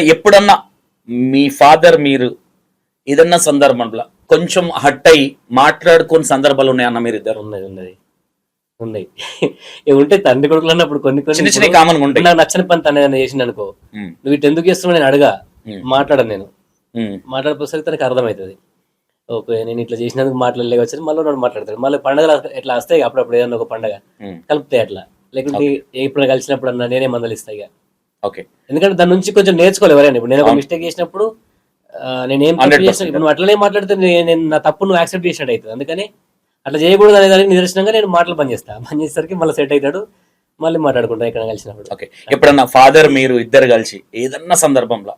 అన్న ఎప్పుడన్నా మీ ఫాదర్ మీరు ఏదన్నా సందర్భంలో కొంచెం హట్ అయ్యి మాట్లాడుకున్న సందర్భాలు ఉన్నాయన్న మీరు ఇద్దరు ఉన్నది ఉన్నది ఉన్నాయి. ఉంటే తండ్రి కొడుకులు అన్నప్పుడు కొన్ని కొన్ని చిన్న కామన్ ఉంటాయి. నాకు నచ్చని పని తను ఏదైనా చేసిండు అనుకో నువ్వు ఇటు ఎందుకు చేస్తున్నావు నేను అడగా. మాట్లాడను నేను. మాట్లాడిపోసరికి తనకి అర్థమవుతుంది. ఓకే నేను ఇట్లా చేసినందుకు మాట్లాడలేక వచ్చి మళ్ళీ వాడు మాట్లాడతాడు. మళ్ళీ పండగలు ఎట్లా వస్తాయి అప్పుడప్పుడు ఏదన్నా ఒక పండగ. కలుపుతాయి అట్లా. లేకుంటే ఎప్పుడు కలిసినప్పుడు అన్నా నేనే మందలిస్తాయి ఓకే ఎందుకంటే దాని నుంచి కొంచెం నేర్చుకోవాలి ఎవరైనా. ఇప్పుడు నేను ఒక. మిస్టేక్ చేసినప్పుడు నేను ఏం 100% తప్పు చేసిన ఇప్పుడు అట్లనే మాట్లాడితే నేను నా తప్పు నువ్వు యాక్సెప్ట్ చేసినట్టు అవుతుంది. అందుకని అట్లా చేయకూడదు అనే దానికి నిదర్శనంగా నేను మాటలు పని చేస్తా పని చేసేసరికి మళ్ళీ సెట్ అవుతాడు మళ్ళీ మాట్లాడుకుంటా ఇక్కడ కలిసినప్పుడు. ఓకే ఎప్పుడన్నా ఫాదర్ మీరు ఇద్దరు కలిసి ఏదన్నా సందర్భంలో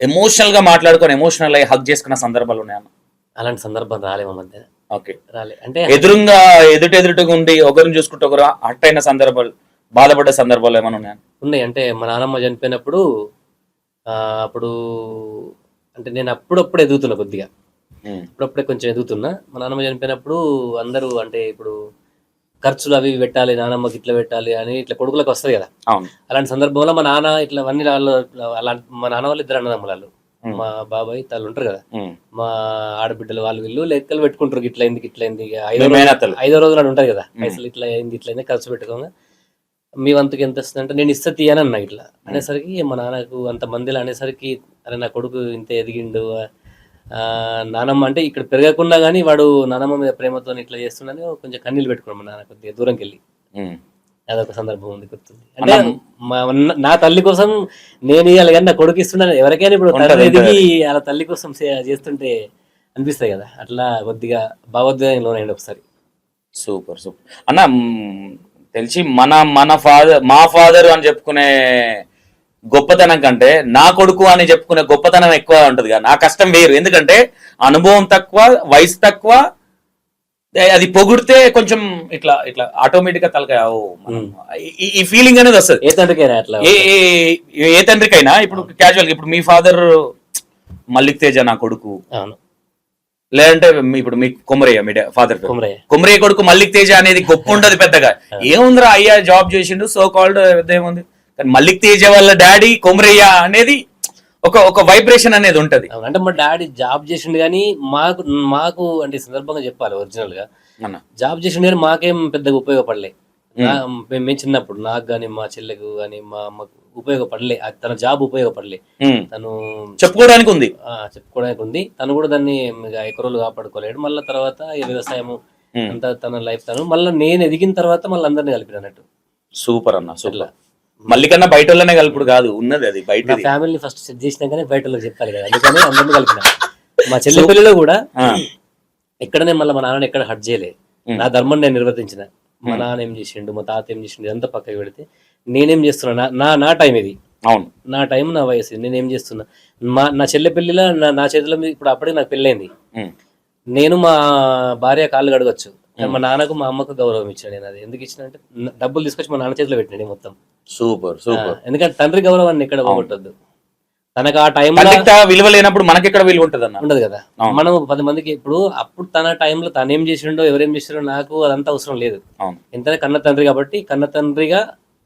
ఎమోషనల్గా మాట్లాడుకొని ఎమోషనల్ అయ్యి హక్ చేసుకున్న సందర్భాలు ఉన్నాయన్న అలాంటి సందర్భం రాలే మా మధ్య. ఓకే రాలే. అంటే ఎదురుగా ఎదుట ఎదురుగా ఉండి ఒకరిని చూసుకుంటే ఒకరు హట్ అయిన సందర్భాలు బాధపడ్డ సందర్భాలు ఏమైనా ఉన్నాయా? ఉన్నాయి. అంటే మా నాన్నమ్మ చనిపోయినప్పుడు అప్పుడు అంటే నేను అప్పుడప్పుడు ఎదుగుతున్నా కొద్దిగా. అప్పుడప్పుడే కొంచెం ఎదుగుతున్నా. మా నాన్నమ్మ చనిపోయినప్పుడు అందరూ అంటే ఇప్పుడు ఖర్చులు అవి పెట్టాలి నాన్నమ్మకి ఇట్లా పెట్టాలి అని ఇట్లా కొడుకులకు వస్తుంది కదా. అలాంటి సందర్భంలో మా నాన్న ఇట్లా అన్ని వాళ్ళు అలాంటి మా నాన్న వాళ్ళు ఇద్దరు అన్నదమ్ములు మా బాబాయ్ తల్లు ఉంటారు కదా. మా ఆడబిడ్డలు వాళ్ళు వీళ్ళు లెక్కలు పెట్టుకుంటారు. ఇట్లా అయింది ఇట్లా అయింది. ఇక ఐదో రోజు ఐదో రోజులు అని ఉంటాయి కదా. పైసలు ఇట్లా అయింది ఇట్లా అయింది ఖర్చు పెట్టుకోగా మీ వంతుకి ఎంత వస్తుంది అంటే నేను ఇస్తా తీయని అన్నా ఇట్లా. అనేసరికి మా నాన్నకు అంత మందిలో అనేసరికి అరే నా కొడుకు ఇంత ఎదిగిండు నానమ్మ అంటే ఇక్కడ పెరగకుండా కానీ వాడు నానమ్మ మీద ప్రేమతో ఇట్లా చేస్తున్నాని కొంచెం కన్నీళ్ళు పెట్టుకున్నాం మా నాన్న కొద్దిగా దూరంకి వెళ్ళి. అదొక సందర్భం ఉంది గుర్తుంది. అంటే మా నా తల్లి కోసం నేను ఇవ్వాలి కానీ నా కొడుకు ఇస్తున్నాను ఎవరికైనా ఇప్పుడు. ఎదిగి అలా తల్లి కోసం చేస్తుంటే అనిపిస్తాయి కదా. అట్లా కొద్దిగా భావోద్వేగం లోనైంది ఒకసారి. Super super. అన్న తెలిసి మన మన ఫాదర్ మా ఫాదర్ అని చెప్పుకునే గొప్పతనం కంటే నా కొడుకు అని చెప్పుకునే గొప్పతనం ఎక్కువ ఉంటది కదా. నా కష్టం వేరు. ఎందుకంటే అనుభవం తక్కువ వయసు తక్కువ అది పొగిడితే కొంచెం ఇట్లా ఇట్లా ఆటోమేటిక్గా తలకాయ ఈ- ఫీలింగ్ అనేది వస్తుంది. ఏ తండ్రికైనా అట్లా ఏ ఏ- ఏ తండ్రికైనా ఇప్పుడు క్యాజువల్ ఇప్పుడు మీ ఫాదర్ మల్లిక్ తేజ నా కొడుకు అవును. లేదంటే ఇప్పుడు మీ కొమరయ్య మీ ఫాదర్ కుమరయ్య. కొమరయ్య కొడుకు మల్లిక్ తేజ అనేది గొప్ప ఉండదు పెద్దగా ఏముందిరా అయ్యా జాబ్ చేసిండు సో కాల్డ్ ఏముంది? కానీ మల్లిక్ తేజ వాళ్ళ డాడీ కొమరయ్య అనేది ఒక ఒక వైబ్రేషన్ అనేది ఉంటది. అంటే మా డాడీ జాబ్ చేసిండు కానీ మాకు మాకు అంటే సందర్భంగా చెప్పాలి ఒరిజినల్గా. జాబ్ చేసిండు కానీ మాకేం పెద్దగా ఉపయోగపడలే. నా- మేము. చిన్నప్పుడు నాకు కానీ మా చెల్లెకు కానీ మా అమ్మకు ఉపయోగపడలే. తన జాబ్ ఉపయోగపడలే. తను చెప్పుకోవడానికి ఉంది ఆ, చెప్పుకోవడానికి ఉంది తను కూడా దాన్ని ఎకరోలు కాపాడుకోలేడు. మళ్ళీ తర్వాత ఉమ్. అంతా తన లైఫ్ తను మళ్ళీ నేను ఎదిగిన తర్వాత మళ్ళీ అందరిని కలిపిన అన్నట్టు. సూపర్ అన్న సూపర్. మల్లికన్నా బయట వాళ్ళనే కలుపుడు కాదు ఉన్నది అది బయట నా ఫ్యామిలీని ఫస్ట్ సెట్ చేసినాకనే బయట వాళ్ళకి చెప్పాలి కదా అందుకని అందరిని కలిపిన. మా చెల్లి కూడా ఎక్కడనే మళ్ళీ మా నాన్న ఎక్కడ హట్ చేయలే. నా ధర్మం నేను నిర్వర్తించిన. మా నాన్న ఏం చేసిండు మా తాత ఏం చేసిండు ఇదంతా పక్కకి పెడితే నేనేం చేస్తున్నా నా- నా టైం ఇది. అవును. నా టైం నా వయసు. నేనేం చేస్తున్నా? మా నా చెల్లె పెళ్ళిలో నా నా చేతిలో మీద ఇప్పుడు అప్పటికి నాకు పెళ్ళైంది. నేను మా భార్య కాళ్ళు కడగచ్చు. మా నాన్నకు మా అమ్మకు గౌరవం ఇచ్చాను నేను అది. ఎందుకు ఇచ్చిన అంటే డబ్బులు తీసుకొచ్చి మా నాన్న చేతిలో పెట్టినాడు మొత్తం. Super super. ఎందుకంటే తండ్రి గౌరవాన్ని ఎక్కడ పోగొట్టద్దు. తనకు ఆ తండ్రికి విలువ లేనప్పుడు మనకెక్కడ విలువ ఉంటది అన్న ఉండదు కదా. మనం పది మందికి ఇప్పుడు అప్పుడు తన టైంలో తను ఏం చేసిండో ఎవరేం చేసిండో నాకు అదంతా అవసరం లేదు. ఎంత కన్న తండ్రి కాబట్టి కన్న తండ్రిగా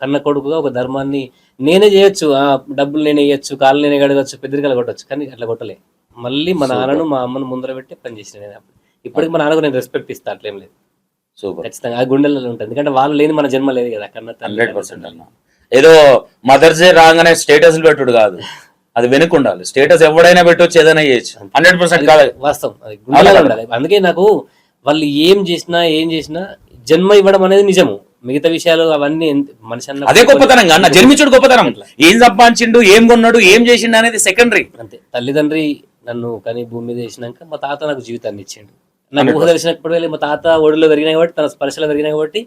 కన్న కొడుకుగా ఒక ధర్మాన్ని నేనే చేయొచ్చు. ఆ డబ్బులు నేనే ఇవ్వచ్చు కాళ్ళు నేనే గడగచ్చు పెద్దరికలు కొట్టచ్చు కానీ అట్లా కొట్టలే. మళ్ళీ మా నాన్నను మా అమ్మను ముందర పెట్టి పని చేసిన నేను అప్పుడు. ఇప్పటికి మా నాన్నకు నేను రెస్పెక్ట్ ఇస్తా అట్లేం లేదు. సూపర్ ఖచ్చితంగా. ఆ గుండెలలో ఉంటుంది. ఎందుకంటే వాళ్ళు లేని మన జన్మ లేదు కదా కన్న తండ్రి ఏదో మదర్స్ డే రాగానే స్టేటస్ పెట్టుడు కాదు. అది వెనుక ఉండాలి. స్టేటస్ ఎవడైనా పెట్టవచ్చు ఏదైనా చేయొచ్చు. హండ్రెడ్ పర్సెంట్ కాదు. వాస్తవం. అది గుండెలలో ఉండాలి అందుకే నాకు వాళ్ళు ఏం చేసినా ఏం చేసినా జన్మ ఇవ్వడం అనేది నిజము. మిగతా విషయాలు అవన్నీ మనిషి అన్న అదే గొప్పతనం అన్న జన్మించుడు గొప్పతనం. ఏం సంపాదించిండు ఏం కొన్నాడు ఏం చేసిండు అనేది సెకండరీ అంతే. తల్లిదండ్రి నన్ను కని భూమి మీద వేసినాక మా తాత నాకు జీవితాన్ని ఇచ్చిండు. నాకు ఊహ తెలిసినప్పుడు వెళ్ళి మా తాత ఒడిలో పెరిగినాయి కాబట్టి తన స్పర్శలో పెరిగినాయి కాబట్టి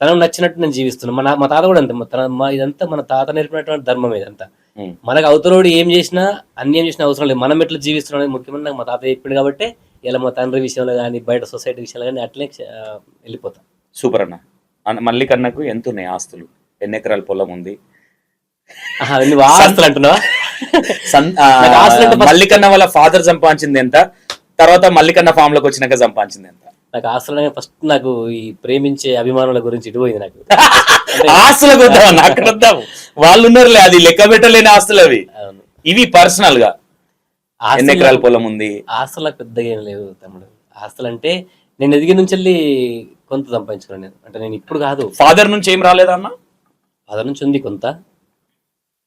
తనకు నచ్చినట్టు నేను జీవిస్తున్నాను. మా నా- మా తాత కూడా అంతే. మా తన మా ఇదంతా మన తాత నేర్పినటువంటి ధర్మం ఇదంతా. మనకు అవతలోడు ఏం చేసినా అన్యం చేసినా అవసరం లేదు. మనం ఎట్లా జీవిస్తున్నాం అనేది ముఖ్యమైన నాకు మా తాత చెప్పిండు కాబట్టి ఇలా మా తండ్రి విషయంలో కానీ బయట సొసైటీ విషయంలో కానీ అట్లే వెళ్ళిపోతాం. సూపర్ అన్న. అన్న అన్నకు ఎంత ఉన్నాయి ఆస్తులు? ఎన్ని ఎకరాల పొలం ఉంది? ఆస్తులు అంటున్నావా? మల్లికన్న వాళ్ళ ఫాదర్ సంపాదించింది ఎంత? తర్వాత మల్లికన్న ఫామ్లోకి వచ్చినాక సంపాదించింది ఎంత? నాకు ఆస్తులు ఫస్ట్ నాకు ఈ ప్రేమించే అభిమానుల గురించి ఇటు పోయింది నాకు. ఆస్తులకు వద్దాం అక్కడ వద్దాం వాళ్ళు ఉన్నారులే అది లెక్క పెట్టలేని ఆస్తులు అవి. ఇవి పర్సనల్గా ఎన్ని ఎకరాల పొలం ఉంది? ఆస్తులు పెద్దగా ఏం లేవు తమ్ముడు. ఆస్తులు అంటే నేను ఎదిగిన నుంచి వెళ్ళి కొంత సంపాదించుకున్నాను నేను. అంటే నేను ఇప్పుడు కాదు. ఫాదర్ నుంచి ఏం రాలేదా అన్న? అదర్ నుంచి ఉంది కొంత.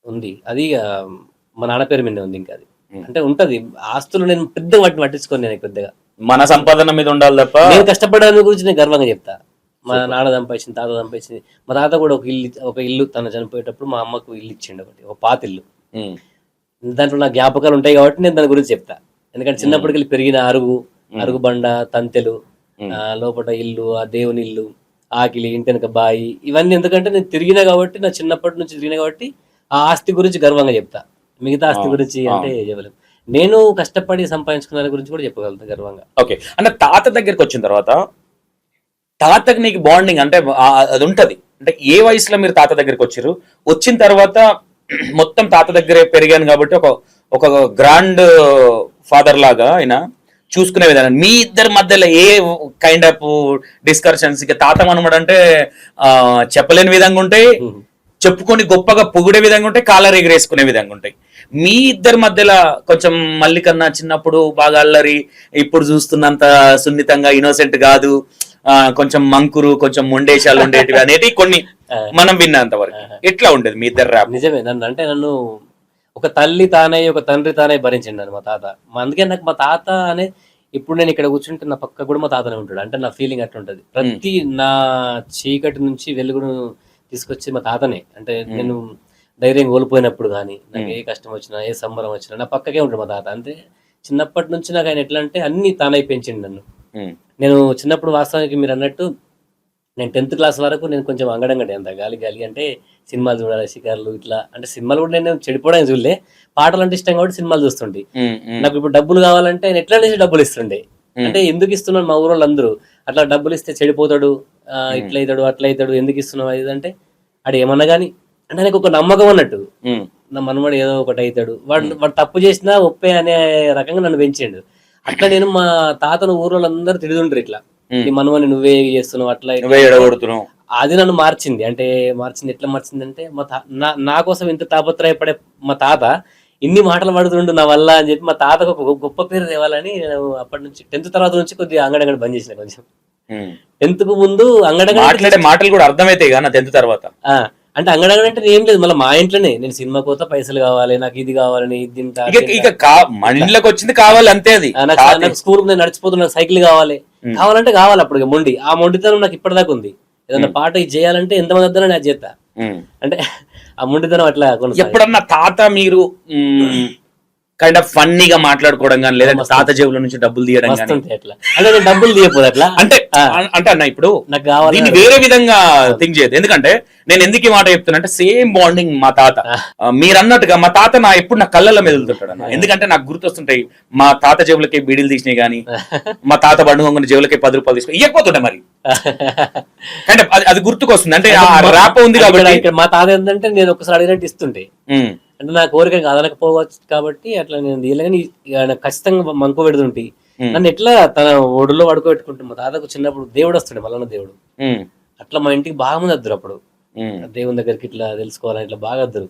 ఉంది. అది మా నాన్న పేరు మీద ఉంది ఇంకా అది. అంటే ఉంటది. ఆస్తులు నేను పెద్దగా వాటిని పట్టించుకోను నేను పెద్దగా. మన సంపాదన మీద ఉండాలి తప్ప నేను కష్టపడడానికి గురించి నేను గర్వంగా చెప్తా. మా నాన్న సంపాదించింది తాత సంపాదించింది మా తాత కూడా ఒక ఇల్లు ఒక ఇల్లు తను చనిపోయేటప్పుడు మా అమ్మకు ఇల్లు ఇచ్చిండు ఒకటి ఒక పాత ఇల్లు. దాంట్లో నా జ్ఞాపకాలు ఉంటాయి కాబట్టి నేను దాని గురించి చెప్తా. ఎందుకంటే చిన్నప్పటికెళ్ళి పెరిగిన అరుగు అరుగు బండ తంతెలు లోపల ఇల్లు ఆ దేవుని ఇల్లు ఆకిలి ఇంటి వెనక బాయి ఇవన్నీ ఎందుకంటే నేను తిరిగినా కాబట్టి నా చిన్నప్పటి నుంచి తిరిగినా కాబట్టి ఆ ఆస్తి గురించి గర్వంగా చెప్తా. మిగతా ఆస్తి గురించి. అంటే చెప్పలేం. నేను కష్టపడి సంపాదించుకున్న దాని గురించి కూడా చెప్పగలుగుతా గర్వంగా. ఓకే. అంటే తాత దగ్గరికి వచ్చిన తర్వాత తాతకి నీకు బాండింగ్ అంటే అది ఉంటది. అంటే ఏ వయసులో మీరు తాత దగ్గరికి వచ్చారు? వచ్చిన తర్వాత మొత్తం తాత దగ్గరే పెరిగాను కాబట్టి ఒక ఒక గ్రాండ్ ఫాదర్ లాగా ఆయన చూసుకునే విధానం. మీ ఇద్దరి మధ్యలో ఏ కైండ్ ఆఫ్ డిస్కషన్స్ ఇక తాత మనమడు అంటే ఆ, చెప్పలేని విధంగా ఉంటాయి? చెప్పుకొని గొప్పగా పొగిడే విధంగా ఉంటాయి కాలర్ ఎగరేసుకునే విధంగా ఉంటాయి. మీ ఇద్దరి మధ్యలో కొంచెం మల్లి కన్నా చిన్నప్పుడు బాగా అల్లరి ఇప్పుడు చూస్తున్నంత సున్నితంగా ఇన్నోసెంట్ కాదు ఆ, కొంచెం మంకురు కొంచెం మొండేశాలు ఉండేటివి అనేటివి కొన్ని మనం విన్నంత వరకు. ఎట్లా ఉండేది మీ ఇద్దరు ర్యాప్? నిజమే నన్ను అంటే నన్ను ఒక తల్లి తానే ఒక తండ్రి తానే భరించిండు నన్ను మా తాత. మా అందుకే నాకు మా తాత అనే ఇప్పుడు నేను ఇక్కడ కూర్చుంటే నా పక్క కూడా మా తాతనే ఉంటాడు. అంటే నా ఫీలింగ్ అట్లా ఉంటది ప్రతి నా చీకటి నుంచి వెలుగును తీసుకొచ్చి మా తాతనే. అంటే నేను ధైర్యం కోల్పోయినప్పుడు కానీ నాకు ఏ కష్టం వచ్చినా ఏ సంబరం వచ్చినా నా పక్కకే ఉంటాడు మా తాత. అంటే చిన్నప్పటి నుంచి నాకు ఆయన ఎట్లా అంటే అన్ని తానై పెంచిండు నన్ను. నేను చిన్నప్పుడు వాస్తవానికి మీరు అన్నట్టు నేను టెన్త్ క్లాస్ వరకు నేను కొంచెం అంగడంగడి అంత గాలి గాలి అంటే సినిమాలు చూడాలి షికార్లు ఇట్లా. అంటే సినిమాలు కూడా నేను చెడిపోవడానికి చూడలే. పాటలు అంటే ఇష్టం కాబట్టి సినిమాలు చూస్తుండే. నాకు ఇప్పుడు డబ్బులు కావాలంటే ఆయన ఎట్లా నుంచి డబ్బులు ఇస్తుండే. అంటే ఎందుకు ఇస్తున్నాడు మా ఊరోళ్ళు అందరూ అట్లా డబ్బులు ఇస్తే చెడిపోతాడు ఇట్లా అవుతాడు అట్లా అవుతాడు ఎందుకు ఇస్తున్నావు అది అంటే ఆడు ఏమన్నా కానీ అంటే నాకు ఒక నమ్మకం అన్నట్టు. నా మనమడు ఏదో ఒకటి అవుతాడు వాడు వాడు తప్పు చేసినా ఒప్పే అనే రకంగా నన్ను పెంచిండు. అట్లా నేను మా తాతను ఊరోళ్ళు అందరూ తిడుతుంటారు ఇట్లా. నీ మనమని నువ్వే చేస్తున్నావు అట్లా అది నన్ను మార్చింది. అంటే మార్చింది ఎట్లా మార్చింది అంటే మా నా కోసం ఇంత తాపత్రయపడే మా తాత ఇన్ని మాటలు పడుతుండు నా వల్ల అని చెప్పి మా తాతకు ఒక గొప్ప- పేరు తేవాలని నేను అప్పటి నుంచి టెన్త్ తర్వాత నుంచి కొద్దిగా అంగడంగడి బంద్ చేసిన కొంచెం. టెన్త్కు ముందు అంగడంగడి మాట్లాడే మాటలు కూడా అర్థమైతాయి కదా నా టెన్త్ తర్వాత. అంటే అంగడంగడి అంటే ఏం లేదు మళ్ళీ మా ఇంట్లోనే. నేను సినిమా కోత పైసలు కావాలి నాకు ఇది కావాలని ఇది ఇక మన ఇంట్లోకి వచ్చింది కావాలి అంతే అది. నాకు స్కూల్ నేను నడిచిపోతున్నా సైకిల్ కావాలి. కావాలంటే కావాలి అప్పుడు మొండి. ఆ మొండితనం నాకు ఇప్పటిదాకా ఉంది. ఏదన్నా పాట ఇది చేయాలంటే ఎంతమంది వద్దనో నాకు చేస్తా. అంటే ఆ మొండితనం అట్లా ఎప్పుడన్నా తాత మీరు కైండ్ ఆఫ్ ఫన్నీగా మాట్లాడుకోవడం కానీ లేదంటే తాత జేబుల నుంచి డబ్బులు తీయడం కానీ? అట్లా. అంటే డబ్బులు తీయపోదు అట్లా? అంటే అంటే అన్న ఇప్పుడు నాకు కావాలి వేరే విధంగా థింక్ చేయదు ఎందుకంటే నేను ఎందుకు ఈ మాట చెప్తున్నా అంటే సేమ్ బాండింగ్ మా తాత. మీరు అన్నట్టుగా మా తాత నా ఎప్పుడు నా కళ్ళల్లో మెదులుతుంటాడు అన్న. ఎందుకంటే నాకు గుర్తొస్తుంటాయి మా తాత జేబులకి బీడీలు తీసినాయి కానీ మా తాత బండు కొంగుని జేబులకి పది రూపాయలు తీసుకుని ఇవ్వకపోతుండే మరి. అంటే అది గుర్తుకొస్తుంది. అంటే ర్యాప్ ఉంది కాబట్టి ఇక్కడ మా తాత ఏంటంటే నేను ఒకసారి అడిగినట్టు ఇస్తుంటే అంటే నా కోరిక కాదనకపోవచ్చు కాబట్టి అట్లా నేను తీయలేని ఖచ్చితంగా మంకు పెడుతుంటే. నన్ను ఎట్లా తన ఒడిలో పడుకోబెట్టుకుంటే మా తాతకు చిన్నప్పుడు దేవుడు వస్తుండే మల్లన్న దేవుడు. అట్లా మా ఇంటికి బాగా మంది వద్దరు అప్పుడు. దేవుని దగ్గరికి ఇట్లా తెలుసుకోవాలని ఇట్లా బాగా వద్దరు.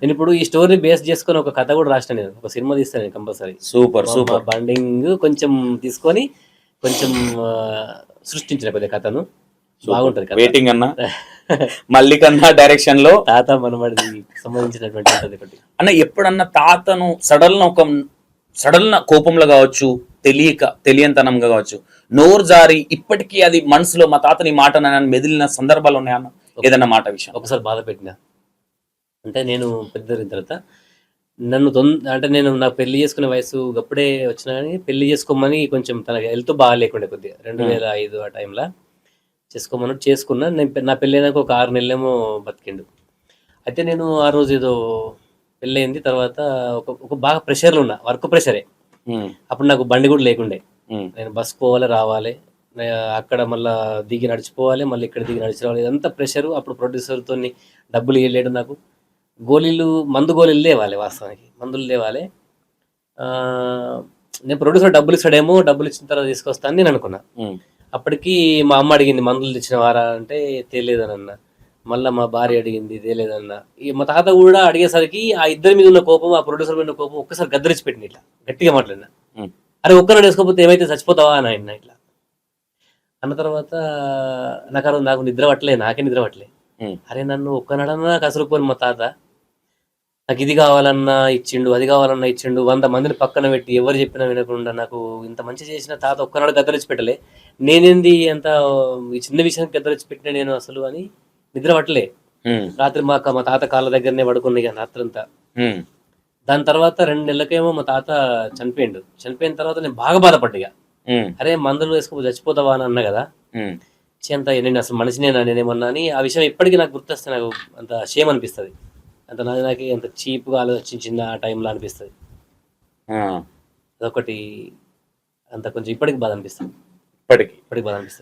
నేను ఇప్పుడు ఈ స్టోరీ బేస్ చేసుకొని ఒక కథ కూడా రాసిన నేను ఒక సినిమా తీస్తాను కంపల్సరీ. Super super. బండింగ్ కొంచెం తీసుకొని కొంచెం సృష్టించిన కొద్దిగా కథను బాగుంటది వెయిటింగ్ అన్న. మల్లికన్న డైరెక్షన్లో. తాత మనమడిది సంబంధించినటువంటి ఒకటి. అన్న ఎప్పుడన్నా తాతను సడన్ ఒక సడన్ కోపంలో కావచ్చు తెలియక తెలియంతనంగా కావచ్చు నోరు జారి ఇప్పటికీ అది మనసులో మా తాతని ఈ మాట నన్ను మెదిలిన సందర్భాలు ఉన్నాయన్న ఏదన్నా మాట విషయం. ఒకసారి బాధ పెట్టిన. అంటే నేను పెద్ద తర్వాత నన్ను తొంద అంటే నేను నాకు పెళ్ళి చేసుకునే వయసు అప్పుడే వచ్చినా కానీ పెళ్ళి చేసుకోమని కొంచెం తనకి హెల్త్ బాగా లేకుండే కొద్దిగా. రెండు వేల ఐదు ఆ టైంలో చేసుకోమని చేసుకున్నా. నేను నా పెళ్ళి అయినాక ఒక ఆరు నెలలేమో బతికిండు. అయితే నేను ఆ రోజు ఏదో పెళ్ళయింది. తర్వాత ఒక ఒక బాగా ప్రెషర్లో ఉన్నా. వర్క్ ప్రెషరే అప్పుడు నాకు బండి కూడా లేకుండే. నేను బస్ పోవాలి రావాలి. అక్కడ మళ్ళా దిగి నడిచిపోవాలి. మళ్ళీ ఇక్కడ దిగి నడిచి రావాలి. ఇదంతా ప్రెషరు అప్పుడు ప్రొడ్యూసర్తో డబ్బులు ఇవ్వలేడు నాకు. గోళీలు మందు గోళీలు లేవాలి వాస్తవానికి. మందులు లేవాలి. నేను ప్రొడ్యూసర్ డబ్బులు ఇస్తాడేమో డబ్బులు ఇచ్చిన తర్వాత తీసుకొస్తాను నేను అనుకున్నా. అప్పటికి మా అమ్మ అడిగింది మందులు తెచ్చిన వారా? అంటే తెలియదని అన్న మళ్ళీ మా భార్య అడిగింది ఈ మా తాత కూడా అడిగేసరికి ఆ ఇద్దరి మీద ఉన్న కోపం ఆ ప్రొడ్యూసర్ మీద ఉన్న కోపం ఒక్కసారి గద్దరించి పెట్టిన ఇట్లా. గట్టిగా మాట్లాడిన. అరే ఒక్కనాడు వేసుకోకపోతే ఏమైతే చచ్చిపోతావా? అని ఆయన ఇట్లా. అన్న తర్వాత నాకు నాకు నిద్ర పట్టలే నాకే నిద్ర పట్టలే. అరే నన్ను ఒక్కనాడన్నా కసురుకోని మా తాత. నాకు ఇది కావాలన్నా ఇచ్చిండు అది కావాలన్నా ఇచ్చిండు వంద మందిని పక్కన పెట్టి ఎవరు చెప్పినా వినకుండా నాకు ఇంత మంచి చేసిన తాత ఒక్కనాడు గద్దరించి పెట్టలే నేనేంది అంత ఈ చిన్న విషయానికి గద్దరించి పెట్టిన నేను అసలు అని నిద్ర పట్టలే. రాత్రి మా మా తాత కాళ్ళ దగ్గరనే పడుకున్నా ఇక రాత్రంతా. దాని తర్వాత రెండు నెలలకేమో మా తాత చనిపోయిండు. చనిపోయిన తర్వాత నేను బాగా బాధపడ్డా అరే మందులు వేసుకో చచ్చిపోతావా అని అన్నా కదా. అంత నేను అసలు మనిషినేనా నేనేమన్నా అని ఆ విషయం ఇప్పటికీ నాకు గుర్తొస్తే నాకు అంత షేమ్ అనిపిస్తుంది. అంత నాది నాకు అంత చీప్గా ఆలోచించిన ఆ టైంలో అనిపిస్తుంది. ఆ, అదొకటి అంత కొంచెం ఇప్పటికి బాధ అనిపిస్తుంది. ఇప్పటికి. ఇప్పటికి బాధ అనిపిస్తుంది.